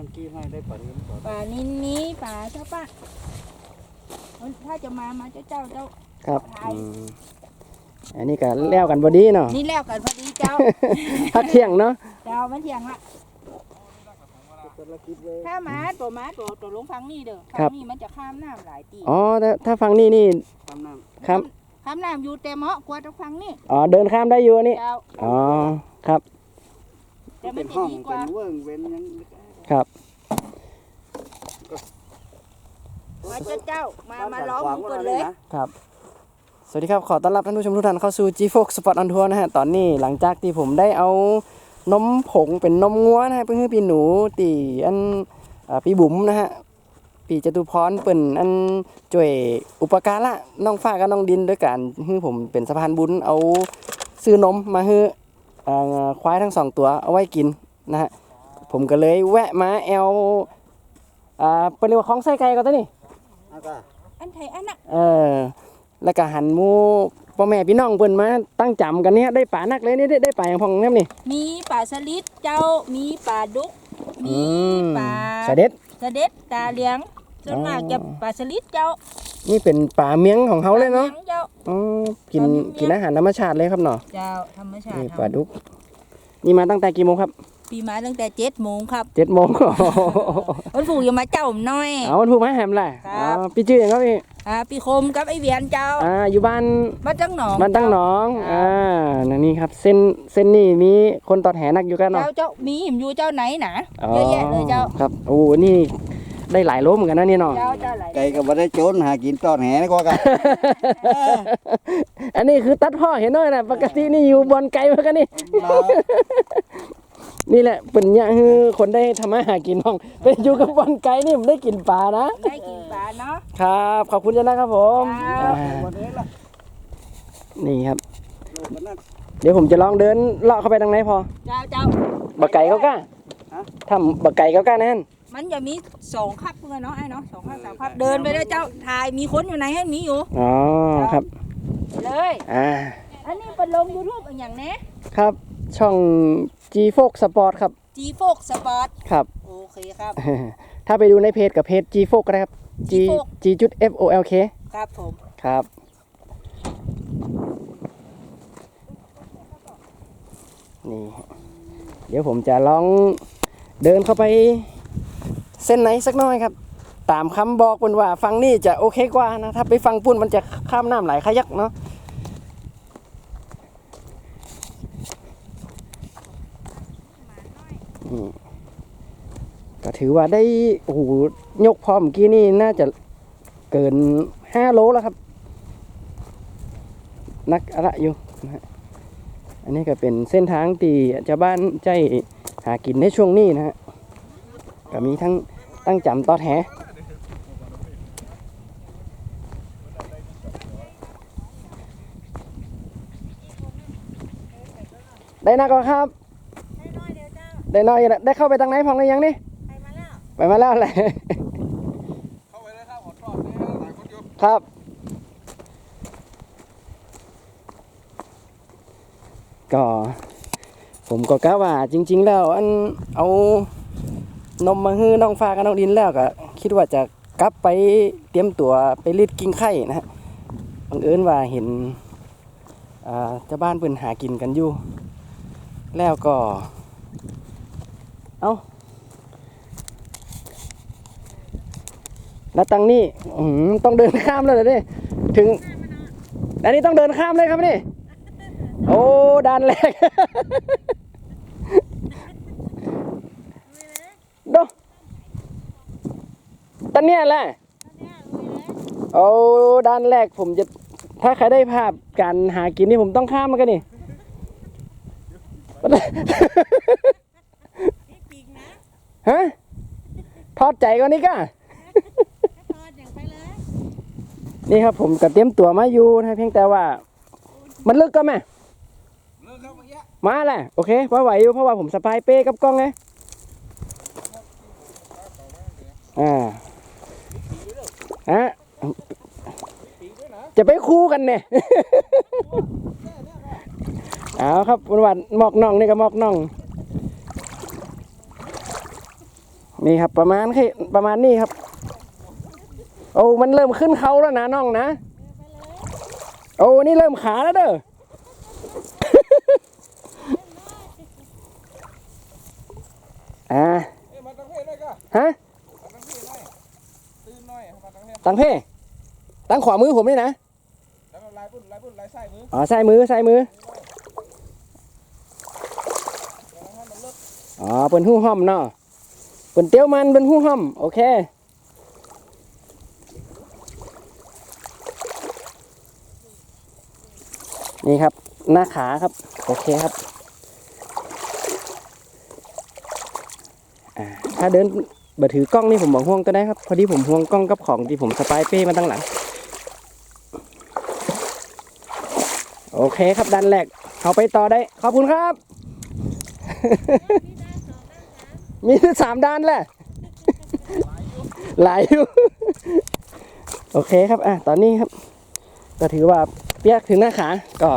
น้ำกี้ให้ได้ปลาลิ้นก่อนป่านินนี้ป่าเจ้าป้าถ้าจะมามาเจ้าเจ้าเจ้าครับอืมอันนี้ก็แล้วกันบอดีเนาะนี่แล้วกันพอดีเจ้าพักเที่ยงเนาะเจ้ามันเที่ยงละถ้ามาตัวมาตัวตัวลงฟังนี่เด้อครัฟับงนี่มันจะข้ามน้ำหลายตีอ๋อถ้าถ้าฟังนี่นี่ทำน้ครับข้ามน้ำอยู่แต่เหมาะกว่าจะฟังนี่อ๋อเดินข้ามได้อยู่อันนี้อ๋อครับแต่มัเป็นจะห้องดีกเป็ว่านเวิ้งเว้นยัง ครับ มาเจ้าเจ้ามามาล้อมหมูเปิดเลยครับ สวัสดีครับขอต้อนรับท่านผู้ชมทุกท่านเข้าสู่ G Fox Spot on Tour นะฮะตอนนี้หลังจากที่ผมได้เอานมผงเป็นนมงัวนะฮะเพื่อให้พี่หนูตีอันอ่าปีบุ๋มนะฮะปีจตุพรเปิ่นอันจ่วยอุปการะน้องฟ้ากับน้องดินด้วยการให้ผมเป็นสะพานบุญเอาซื้อนมมาให้อ่าควายทั้งสองตัวเอาไว้กินนะฮะ ผมก็เลยแวะมาแอลอ่าเป็นเรียกว่าของไส้ไก่ก็ตัวนี้อะก็อันไทยอันน่ะเออแล้วก็หันหมูพ่อแม่พี่น้องเพิ่นมาตั้งจำกันเนี่ยได้ป่านักเลยนี่ได้ได้ป่าอย่างพองเนี่ยนี่มีป่าสลิดเจ้ามีป่าดุกมีอืมป่าเสด็จเสด็จตาเหลียงส่วนมากอ๋อจะป่าสลิดเจ้า นี่เป็นป่าเมียงของเขาเลยเนาะป่หงเจ้าอ๋อกินป่าเมียงกินอาหารธรรมชาติเลยครับเนาะเจ้าธรรมชาตินี่ทำปลาดุกนี่มาตั้งแต่กี่โมงครับ ปีมาตั้งแต่เจ็ดโมงครับเจ็ดโมงวันฝูกยังมาเจ้าผมน้อยเอามันพูดมาแฮมแหละครับอ๋อพี่ชื่ออย่างครับพี่อ่าปีคมกับไอเวียนเจ้าอ่าอยู่บ้านบ้านจังหนองบ้านตั้งหนองครับอ่านั่นนี่ครับเส้นเส้นนี่มีคนตอดแหนักอยู่กันเนาะเจ้าเจ้ามีหิมอยู่เจ้าไหนหนาเยอะแยะเลยเจ้าครับโอ้นี่ได้หลายโลเหมือนกันนะนี่เนาะเจ้าเจ้าไหลายไก่ก็บ่ได้โจรหากินตอดแหนก็กันอันนี้คือตัดพ่อเห็นหน่อยนะปกตินี่อยู่บอนไกลเหมือนกันนี่ นี่แหละเป็นอย่างคือคนได้ทำมาหากินน้องไปอยู่กับบอนไกลนี่ผมได้กินปลานะ ได้กินปลาเนาะ ครับ ขอบคุณเจ้านะครับผมครับ อ่าวันนี้ล่ะนี่ครับลูกมันนั่นเดี๋ยวผมจะลองเดินเลาะเข้าไปทางไหนพอ เจ้าเจ้าบักไก่เขากล้าฮะทำบักไก่เขากล้านั่นมันจะมีสองคับเพื่อนเนาะไอ้เนาะสองคับสามคับเดินไปเลยเจ้าถ่ายมีคนอยู่ไหนให้มีอยู่ อ๋อครับ เลย อ่า อันนี้เป็นลงยูทูบอย่างนี้ครับ ช่อง G f o x Sport ครับ จีโฟกสปอร์ตครับ โอเคครับ ถ้าไปดูในเพจกับเพจ G f o x ก็ได้ครับ G G-Fox G จุด F O L K ครับผมครับ นี่ เดี๋ยวผมจะลองเดินเข้าไปเส้นไหนสักหน้อยครับ ตามคำบอกบนว่าฟังนี่จะโอเคกว่านะ ถ้าไปฟังปุ่นมันจะข้ามน้ำไหลขยักเนาะอืมก็ ถือว่าได้โอ้โหยกพร้อมเมื่อกี้นี่น่าจะเกินห้าโลแล้วครับ นักอะระอยู่นะฮะอันนี้ก็เป็นเส้นทางที่ชาวบ้านใจหากินในช่วงนี้นะฮะก็มีทั้งตั้งจำตอดแหได้นักก็ครับ ได้น้อยอยู่แล้วได้เข้าไปทางไหนพองหรือยังนี่ ไปมาแล้วแหละเข้าไปเลยครับขอตอดแหนหลายคนอยู่ครับก็ผมก็กะว่าจริง ๆ แล้ว อันเอานมมาฮื้อน้องฟ้ากับน้องดินแล้วก็คิดว่าจะกลับไปเตรียมตัวไปรีดกิ้งไข่นะฮะบังเอิญว่าเห็นอ่าเจ้าบ้านเพิ่นหากินกันอยู่ แล้วก็ เอา แล้วตังนี่อื้อหือต้องเดินข้ามแล้วเหรอเนี่ยถึง อันนี้ต้องเดินข้ามเลยครับนี่ โอ้ด้านแรกโดตอนเนี้ยแหละโอ้ด้านแรกผมจะถ้าใครได้ภาพการหากินนี่ผมต้องข้ามมันกันนี่ฮะทอดใจก่อนนี่ก้า นี่ครับผมก็เตรียมตัวมาอยู่นะเพียงแต่ว่า มันลึกก็ไหมเลิกครับเมื่อกี้มาแหละโอเคพอไหวอยู่เพราะว่าผมสะพายเป้กับกล้องไงอ่าฮะจะไปคู่กันเนี่ยเอาครับวันวันหมอกน่องนี่ก็หมอกน่อง นี่ครับประมาณแค่ประมาณนี้ครับ โอ้มันเริ่มขึ้นเขาแล้วนะน้องนะโอ้นี่เริ่มขาแล้วเด้ออ่าเอ้ยมาตั้งเพศได้ก็ฮะมาตั้งเพศหน่อยตื่นหน่อยมาตั้งเพศตั้งเพ่ตั้งขวามือผมนี่นะแล้วก็ลายปุ่นลายปุ่นลายไส้มืออ๋อใส่มือใส่มือแล้วให้มันเลิกอ๋อเป็นหู้ห้อมเนาะเป็นเตี้ยวมันเป็นหู้ห้อมโอเค นี่ครับ หน้าขาครับ โอเคครับถ้าเดินบ่ถือกล้องนี่ผมบอกห่วงก็ได้ครับ พอดีผมห่วงกล้องกับของที่ผมสปายเป้มาตั้งหลัง โอเคครับดันแรกเขาไปต่อได้ ขอบคุณครับ มีสามด้านแหละหลายอยู่ โอเคครับ อะ ตอนนี้ครับ ก็ถือว่าเปียกถึงหน้าขาก็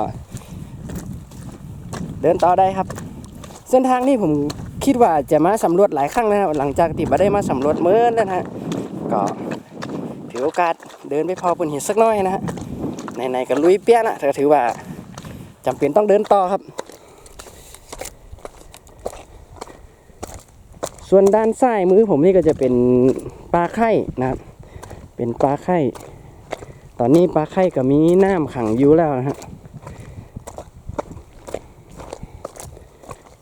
เดินต่อได้ครับ เส้นทางนี้ผมคิดว่าจะมาสำรวจหลายครั้งนะครับหลังจากที่มาได้มาสำรวจเมื่อนะฮะก็ถือโอกาสเดินไปพอปุ่นหินสักน้อยนะฮะไหนๆก็ลุยเปียกนะแต่ก็ถือว่าจำเป็นต้องเดินต่อครับ ส่วนด้านซ้ายมือผมนี่ก็จะเป็นปลาไข่นะครับ เป็นปลาไข่ ตอนนี้ปลาไข่ก็มีน้ำขังอยู่แล้วนะฮะ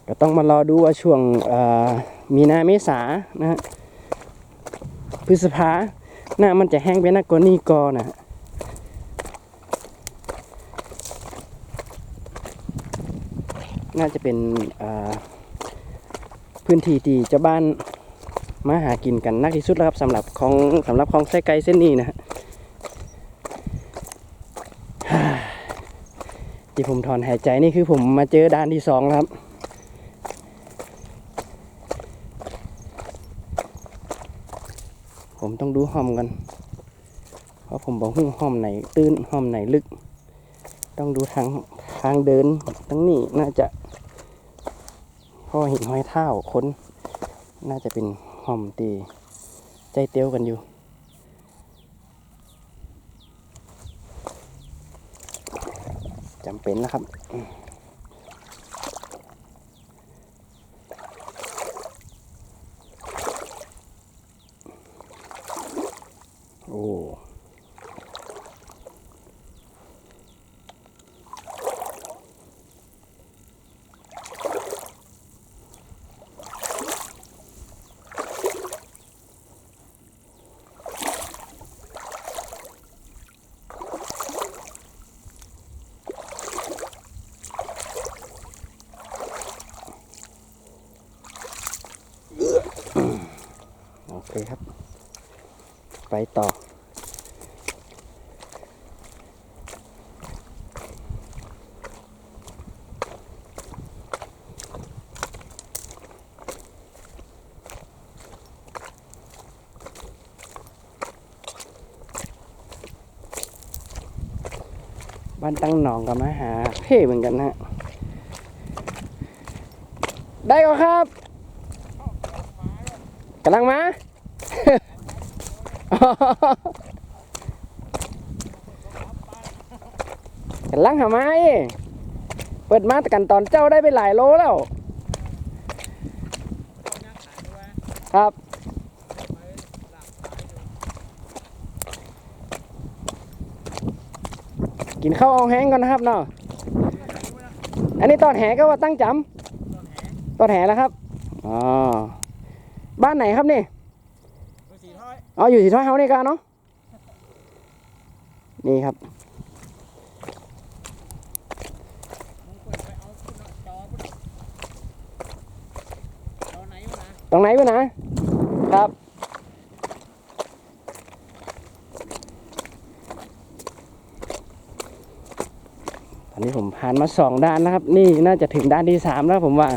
ก็ต้องมารอดูว่าช่วงมีนาเมษานะฮะพฤษภาหน้ามันจะแห้งไปนักกว่านี้ก่อนนะฮะน่าจะเป็นพื้นที่ที่เจ้าบ้านมาหากินกันนักที่สุดแล้วครับสำหรับของสำหรับของไส้ไก่เส้นนี้นะฮะ ที่ผมถอนหายใจนี่คือผมมาเจอด่านที่สองแล้วครับ ผมต้องดูห้อมกัน เพราะผมบอกหุ้ห้อมไหนตื้นห้อมไหนลึก ต้องดูทางทางเดินทั้งนี้น่าจะพ่อเห็นห้อยเท้าคน น่าจะเป็นห้อมตีใจเตี้ยวกันอยู่ จำเป็นนะครับ ไปต่อ บ้านตั้งหนองกับมาหาเพ่เหมือนกันนะฮะได้ก็ครับกำลังมา กำลังหาไม้เปิดมาแต่กันตอนเจ้าได้ไปหลายโลแล้ว ครับกินข้าวเอาแห้งก่อนนะครับเนาะ อันนี้ตอนแหก็ว่าตั้งจำตอนแหแล้วครับ อ๋อ บ้านไหนครับนี่ สีถ้อยอ๋ออยู่สีท้อยเฮานี่กันเนาะนี่ครับมึงเปิดไปเอาขึ้นจอพุ่นจอไหนวะนะตรงไหนวะนะครับ ตอนนี้ผมผ่านมาสองด้านนะครับ นี่น่าจะถึงด้านที่สามแล้วผมว่า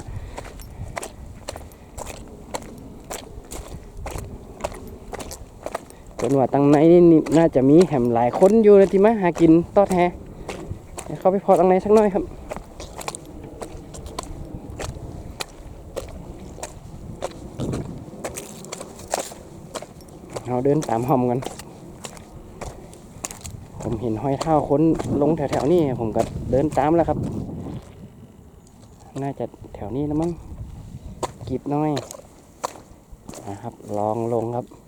เป็นว่าตั้งในนี่น่าจะมีแหมหลายคนอยู่เลยที่มาหากินตอดแฮเดี๋ยวเข้าไปพอตั้งในสักหน่อยครับเเราเดินตามหอมกัน ผมเห็นห้อยเท้าค้นลงแถวๆนี้ผมก็เดินตามแล้วครับ น่าจะแถวนี้แล้วมั้งกีบน้อยนะครับ ลองลงครับ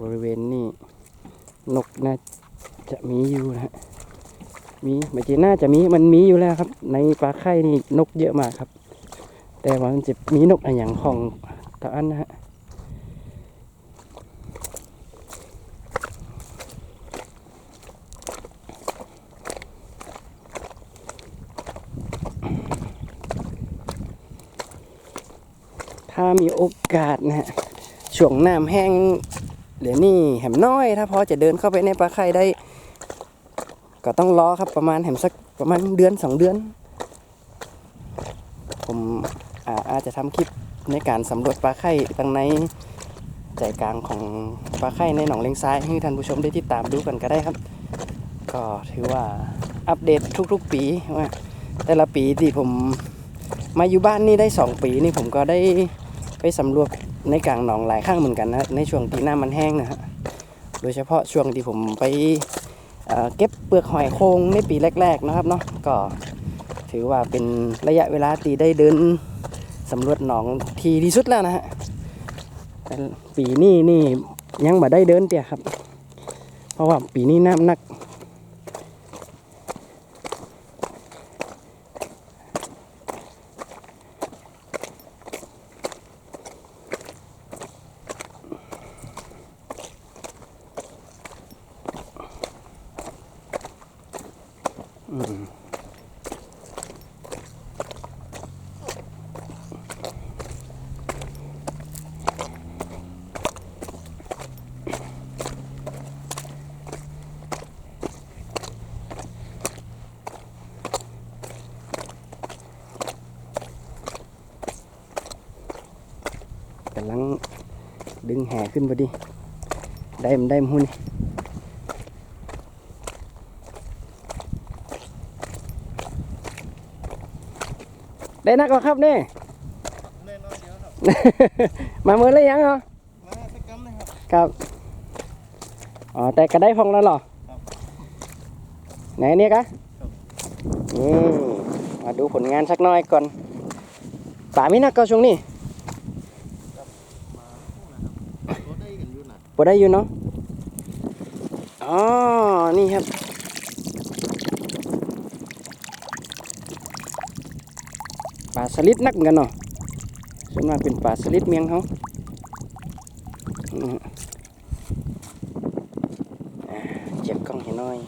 บริเวณนี้นกน่าจะมีอยู่นะฮะมีไม่ใช่น่าจะมีมันมีอยู่แล้วครับ ในปลาไข่นี่นกเยอะมากครับ แต่ว่ามันจะมีนกอะไรอย่างของตะอันนะฮะถ้ามีโอกาสนะฮะ ช่วงน้ำแห้งเหลือนี่แหมน้อย ถ้าพอจะเดินเข้าไปในปลาไข่ได้ ก็ต้องรอครับประมาณแหมสักประมาณเดือนสองเดือน ผมอาอาจจะทำคลิปในการสำรวจปลาไข่ตั้งในใจกลางของปลาไข่ในหนองเลงซ้ายให้ท่านผู้ชมได้ติดตามดูกันก็ได้ครับ ก็ถือว่าอัปเดตทุกๆ ปีว่าแต่ละปีที่ผมมาอยู่บ้านนี่ได้สองปีนี่ผมก็ได้ ไปสำรวจในกลางหนองหลายครั้งเหมือนกันนะในช่วงที่น้ำมันแห้งนะฮะโดยเฉพาะช่วงที่ผมไปเเก็บเปลือกหอยโครงในปีแรก ๆนะครับเนาะก็ถือว่าเป็นระยะเวลาที่ได้เดินสำรวจหนองทีที่สุดแล้วนะฮะปีนี้นี่ยังมาได้เดินเตี่ยครับ เพราะว่าปีนี้น้ำหนักำลังดึงแห่ขึ้นพอดี ได้มนได้มนหุ้นนี่ได้นักกว่าครับนี่แน่นอนเดียวครับมาเมื่อไรยังเหรอมาสักกำนะครับ ครับ อ๋อ แต่ก็ได้พองแล้วเหรอครับไหนเนี่ยกะนี่มาดูผลงานสักหน่อยก่อนป่ามีนักก็ช่วงนี้ รถได้กัน อได้อยู่เนาะอ๋อนี่ครับปลาสลิดนักเหมือนกันเนาะส่วนมากเป็นปลาสลิดเมียงเขาเจ็บกล้องเห็นหน่อย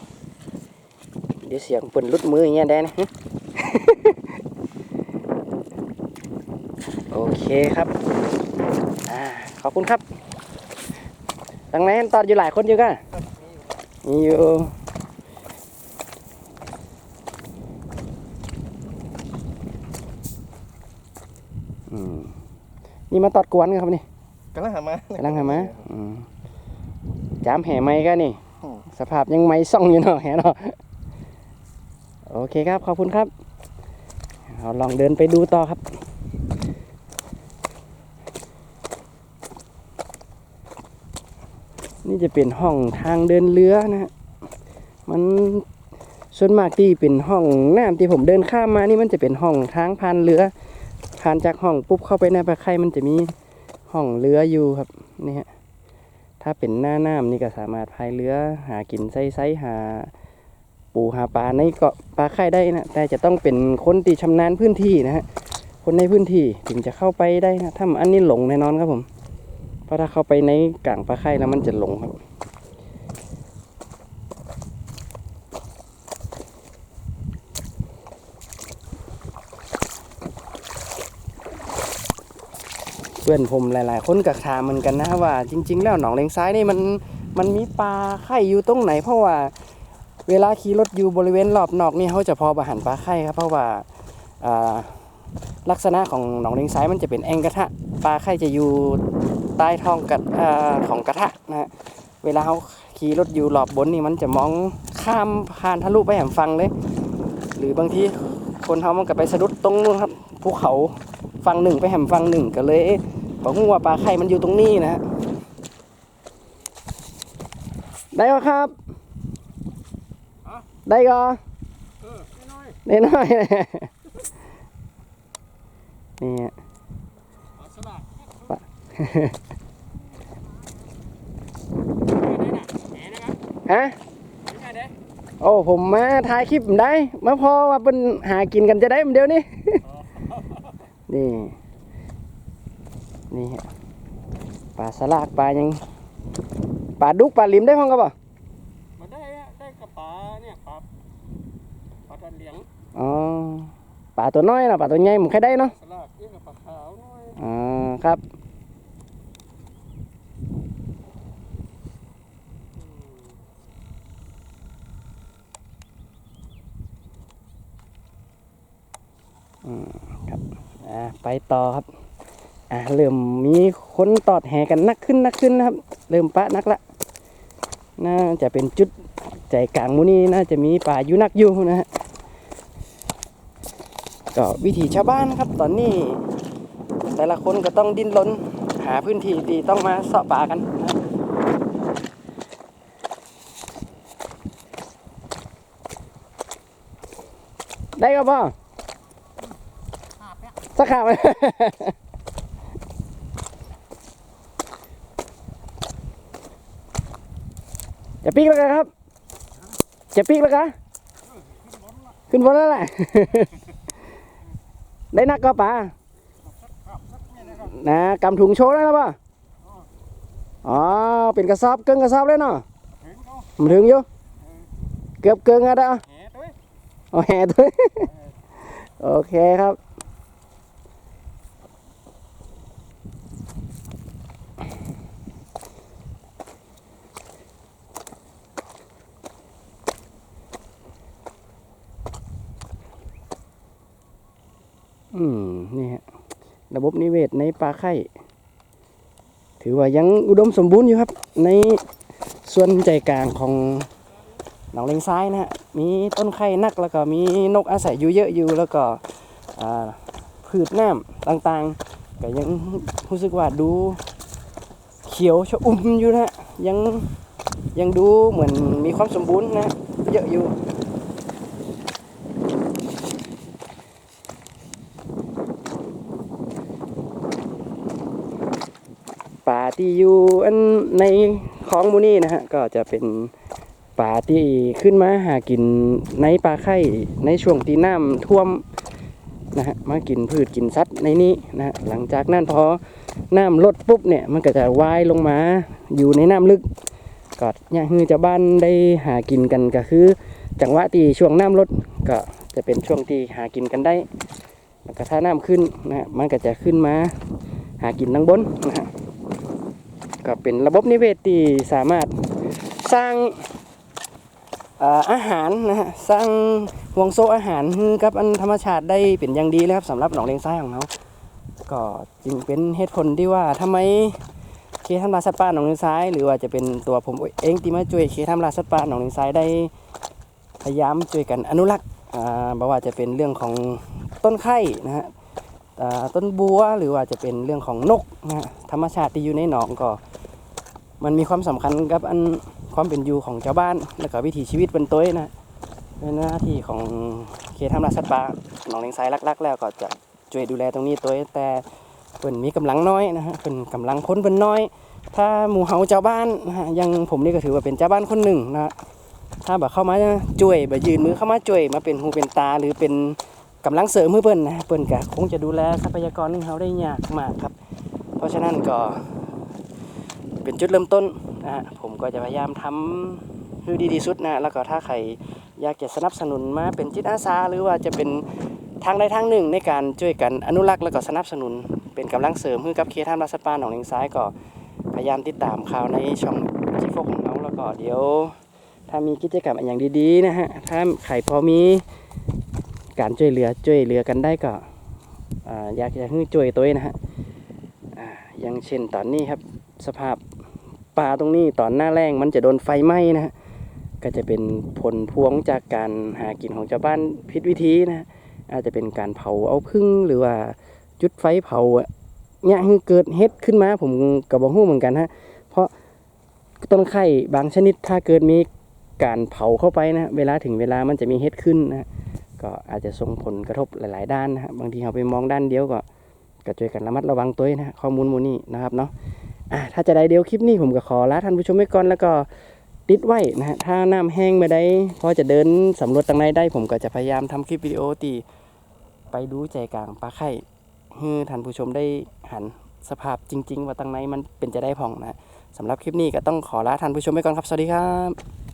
เดี๋ยวเสียงเปิ่นลุดมืออย่างเงี้ยได้นะโอเคครับอขอบคุณครับ ตั้งไหนตอดอยู่หลายคนอยู่กันมีอยู่อืมนี่มาตอดกวนกันครับนี่กำลังหามากำลังทำไหมอืมจามแห่ไม้กันนี่อืมสภาพยังไม้ซ่องอยู่เนาะแห่เนาะโอเคครับ ขอบคุณครับเราลองเดินไปดูต่อครับ นี่จะเป็นห้องทางเดินเรือนะฮะมันส่วนมากที่เป็นห้องน้ำที่ผมเดินข้ามมานี่มันจะเป็นห้องทางผ่านเรือผ่านจากห้องปุ๊บเข้าไปในปลาไข่มันจะมีห้องเรืออยู่ครับนี่ฮะถ้าเป็นหน้าน้ำนี่ก็สามารถพายเรือหากินไซไซหาปูหาปลาในเกาะปลาไข่ได้นะแต่จะต้องเป็นคนที่ชำนาญพื้นที่นะฮะคนในพื้นที่ถึงจะเข้าไปได้นะถ้าอันนี้หลงแน่นอนครับผม เพราะถ้าเข้าไปในกลางปลาไข่แล้วมันจะหลงครับ เพื่อนผมหลาย ๆ คนก็ถามเหมือนกันนะว่า จริง ๆ แล้วหนองเลงซ้ายนี่มันมันมีปลาไข่อยู่ตรงไหน เพราะว่าเวลาขี่รถอยู่บริเวณรอบนอกนี่เขาจะพอประหันปลาไข่ครับเพราะว่าอ่าลักษณะของหนองเลงซ้ายมันจะเป็นแองกระทะปลาไข่จะอยู่ ใต้ท้องกัดอ่าของกระทะนะฮะเวลาเขาขี่รถอยู่รอบบนนี่มันจะมองข้ามผ่านทะลุไปแหมฟังเลย หรือบางทีคนเขามันก็ไปสะดุดตรงนู้นครับภูเขาฝั่งหนึ่งไปแหมฝั่งหนึ่งก็เลยบอกว่าปลาไข่มันอยู่ตรงนี้นะฮะได้ก็ครับ ได้ก็เออน้อยได้น้อยนี่ฮะๆเอาสลัด ฮะโอ้ผมมาถ่ายคลิปผมได้ มาพอว่าเป็นหากินกันจะได้มันเดียวนี่นี่นี่ฮะปลาสลากปลายังปลาดุกปลาลิมได้พ้องก็บ่มาได้อะได้กระป๋าเนี่ยปลาปลาตะเหลียงอ๋อปลาตัวน้อยเนาะปลาตัวใหญ่ผมแค่ได้เนาะสลัดนี่กับปลาขาวน้อยอ๋อครับ อืมครับอ่าไปต่อครับอ่าเริ่มมีคนตอดแห่กันนักขึ้นนักขึ้นนะครับ เริ่มปะนักละน่าจะเป็นจุดใจกลางมูนี้น่าจะมีป่ายู่นักอยู่นะฮะก็วิถีชาวบ้านครับ ตอนนี้ แต่ละคนก็ต้องดิ้นรนหาพื้นที่ที่ต้องมาเสาะป่ากันนะครับได้ก็พ่อ สักขาไหมจะปีกแล้วกันครับ จะปีกแล้วกันขึ้นบนแล้วแหละได้นักก็ป่านะกำถุงโชว์ได้แล้วป่ะอ๋อ เป็นกระสอบเกินกระสอบเลยเนาะเห็นเขามันถึงอยู่ เกือบเกินอะเด้อแหตัวเองเอาแห่ตัวโอเคครับ อืม นี่ฮะ ระบบนิเวศในป่าไข่ ถือว่ายังอุดมสมบูรณ์อยู่ครับ ในส่วนใจกลางของหนองเลงซ้ายนะฮะมีต้นไข่นักแล้วก็มีนกอาศัยอยู่เยอะอยู่แล้วก็พืชน้ำต่างๆก็ยังรู้สึกว่าดูเขียวชอุ่มอยู่นะฮะยังยังดูเหมือนมีความสมบูรณ์นะฮะเยอะอยู่ ที่อยู่อันในของมูนี่นะฮะก็จะเป็นป่าที่ขึ้นมาหากินในป่าไข่ในช่วงที่น้ำท่วมนะฮะมากินพืชกินสัตว์ในนี้นะฮะหลังจากนั้นพอน้ำลดปุ๊บเนี่ยมันก็จะว่ายลงมาอยู่ในน้ำลึกก็เนี่ยคือจะบ้านได้หากินกันก็คือ จังหวะที่ช่วงน้ำลดก็จะเป็นช่วงที่หากินกันได้แล้วก็ถ้าน้ำขึ้นนะฮะมันก็จะขึ้นมาหากินทั้งบนนะฮะ ก็เป็นระบบนิเวศที่สามารถสร้างอาหารนะฮะสร้างห่วงโซ่อาหารกับอันธรรมชาติได้เป็นอย่างดีเลยครับสำหรับหนองเลงซ้ายของเราก็จึงเป็นเหตุผลที่ว่าทำไมเคทำลาสัตว์ป่าหนองเลงซ้าย หรือว่าจะเป็นตัวผมเองที่มาช่วยเคทำลาสัตว์ป่าหนองเลงซ้ายได้พยายามช่วยกันอนุรักษ์อ่าไม่ว่าจะเป็นเรื่องของต้นไข่นะฮะต้นบัวหรือว่าจะเป็นเรื่องของนกนะฮะธรรมชาติที่อยู่ในหนองก็ มันมีความสำคัญกับอันความเป็นอยู่ของชาวบ้าน และก็วิถีชีวิตเป็นตัวนะเป็นหน้าที่ของเขตทำลาสัตว์ป่าหนองเลงไซลัก ๆ แล้วก็จะช่วยดูแลตรงนี้ตัวแต่เพิ่นมีกำลังน้อยนะฮะเพิ่นกำลังพ้นเพิ่นน้อย ถ้าหมู่เฮาเจ้าบ้านนะฮะยังผมนี่ก็ถือว่าเป็นเจ้าบ้านคนหนึ่งนะฮะถ้าแบบเข้ามาช่วยแบบยืนมือเข้ามาช่วยมาเป็นหูเป็นตาหรือเป็นกำลังเสริมมือเพิ่นนะเพิ่นก็คงจะดูแลทรัพยากรของเฮาได้ยากมากครับ เพราะฉะนั้นก็ เป็นจุดเริ่มต้นนะฮะผมก็จะพยายามทำให้ดีที่สุดนะแล้วก็ถ้าใครอยากจะสนับสนุนมาเป็นจิตอาสาหรือว่าจะเป็นทางใดทางหนึ่งในการช่วยกันอนุรักษ์แล้วก็สนับสนุน เป็นกำลังเสริมให้กับเคท่านรัศปาหนองเลงซ้ายก็พยายามติดตามข่าวในช่องจีฟกของเราแล้วก็เดี๋ยว ถ้ามีกิจกรรมอะไรอย่างดีๆนะฮะถ้าใครพอมีการช่วยเหลือช่วยเหลือกันได้ก็อ่าอยากจะให้ช่วยตัวเองนะฮะอย่างเช่นตอนนี้ครับสภาพ ป่าตรงนี้ตอนหน้าแรงมันจะโดนไฟไหม้นะฮะก็จะเป็นผลพวงจากการหากินของชาวบ้านผิดวิธีนะฮะอาจจะเป็นการเผาเอาพึ่งหรือว่าจุดไฟเผาเนี่ยเกิดเฮ็ดขึ้นมาผมก็บบอกฮู้เหมือนกันฮะเพราะต้นไข่บางชนิดถ้าเกิดมีการเผาเข้าไปนะฮะเวลาถึงเวลามันจะมีเฮ็ดขึ้นนะฮะก็อาจจะส่งผลกระทบหลาย ๆ ด้านนะฮะบางทีเราไปมองด้านเดียวก็ก็ช่วยกันระมัดระวังตัวนะฮะข้อมูลมูนี่นะครับเนาะ อะถ้าจะได้เดียวคลิปนี้ผมก็ขอลาท่านผู้ชมไว้ก่อนแล้วก็ติดไว้นะฮะถ้าน้ำแห้งไม่ได้พอจะเดินสำรวจตรงไหนได้ ผมก็จะพยายามทำคลิปวิดีโอตีไปดูใจกลางปลาไข่ให้ท่านผู้ชมได้หันสภาพจริง ๆ ว่าตรงไหนมันเป็นจะได้พองนะฮะสำหรับคลิปนี้ก็ต้องขอลาท่านผู้ชมไว้ก่อนครับ สวัสดีครับ